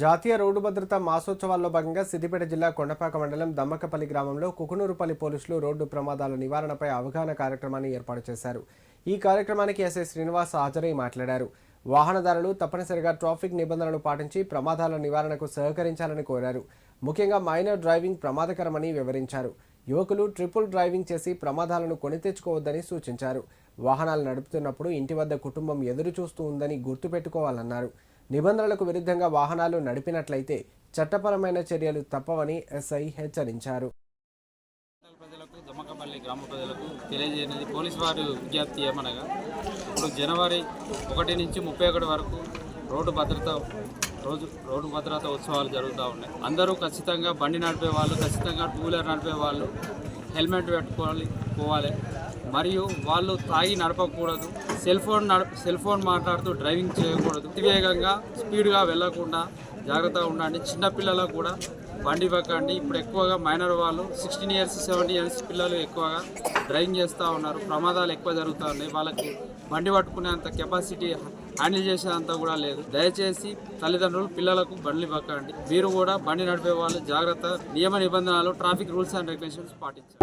జాతీయ రోడ్డు భద్రతా మాసోత్సవాల్లో భాగంగా సిద్దిపేట జిల్లా కొండపాక మండలం దమ్మకపల్లి గ్రామంలో కుకునూరుపల్లి పోలీసులు రోడ్డు ప్రమాదాల నివారణపై అవగాహన కార్యక్రమాన్ని ఏర్పాటు చేశారు. ఈ కార్యక్రమానికి ఎస్ఐ శ్రీనివాస్ హాజరై మాట్లాడారు. వాహనదారులు తప్పనిసరిగా ట్రాఫిక్ నిబంధనలు పాటించి ప్రమాదాల నివారణకు సహకరించాలని కోరారు. ముఖ్యంగా మైనర్ డ్రైవింగ్ ప్రమాదకరమని వివరించారు. యువకులు ట్రిపుల్ డ్రైవింగ్ చేసి ప్రమాదాలను కొని తెచ్చుకోవద్దని సూచించారు. వాహనాలు నడుపుతున్నప్పుడు ఇంటి వద్ద కుటుంబం ఎదురు చూస్తూ ఉందని గుర్తుపెట్టుకోవాలన్నారు. నిబంధనలకు విరుద్ధంగా వాహనాలు నడిపినట్లయితే చట్టపరమైన చర్యలు తప్పవని ఎస్ఐ హెచ్చరించారు. మండల ప్రజలకు దమ్మకపల్లి గ్రామ ప్రజలకు తెలియజేయనది పోలీస్ వారు విజ్ఞప్తి ఏమనగా ఇప్పుడు జనవరి ఒకటి నుంచి ముప్పై ఒకటి వరకు రోడ్డు భద్రత రోజు రోడ్డు భద్రత ఉత్సవాలు జరుగుతూ ఉన్నాయి. అందరూ ఖచ్చితంగా బండి నడిపే వాళ్ళు ఖచ్చితంగా టూ వీలర్ నడిపే వాళ్ళు హెల్మెట్ పెట్టుకోవాలి పోవాలి. మరియు వాళ్ళు తాగి నడపకూడదు. సెల్ ఫోన్ సెల్ ఫోన్ మాట్లాడుతూ డ్రైవింగ్ చేయకూడదు. అతివేగంగా స్పీడ్గా వెళ్ళకుండా జాగ్రత్తగా ఉండండి. చిన్నపిల్లలకు కూడా బండి ఇవ్వకండి ఇప్పుడు ఎక్కువగా మైనర్ వాళ్ళు సిక్స్టీన్ ఇయర్స్ సెవెంటీ ఇయర్స్ పిల్లలు ఎక్కువగా డ్రైవింగ్ చేస్తూ ఉన్నారు. ప్రమాదాలు ఎక్కువ జరుగుతూ ఉన్నాయి. వాళ్ళకి బండి పట్టుకునేంత కెపాసిటీ హ్యాండిల్ చేసేంత కూడా లేదు. దయచేసి తల్లిదండ్రులు పిల్లలకు బండ్లు ఇవ్వకండి మీరు కూడా బండి నడిపే వాళ్ళు జాగ్రత్త నియమ నిబంధనలు ట్రాఫిక్ రూల్స్ అండ్ రెగ్యులేషన్స్ పాటించాలి.